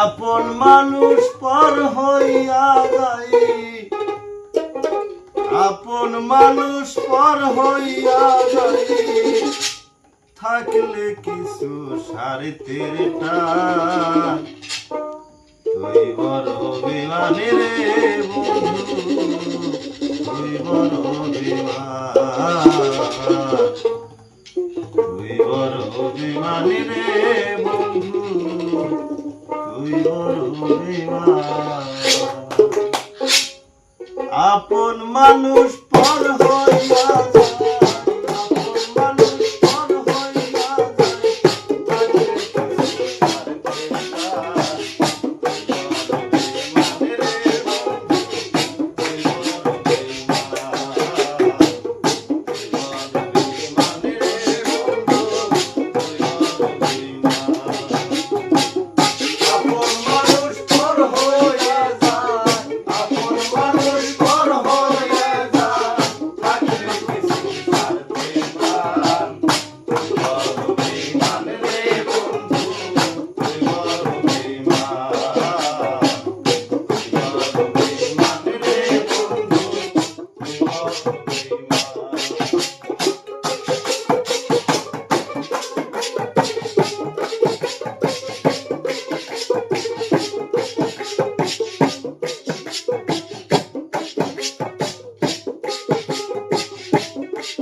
আপন মানুষ পর হইয়া গাই আপন মানুষ পর হইয়া গাই থাকলে কিছু সাড়ে তেরটা তুই বড় বিমানে রে বন্ধু, তুই বড় বিমান তুই বড় বিমানে রে আপন মানুষ পর হইয়া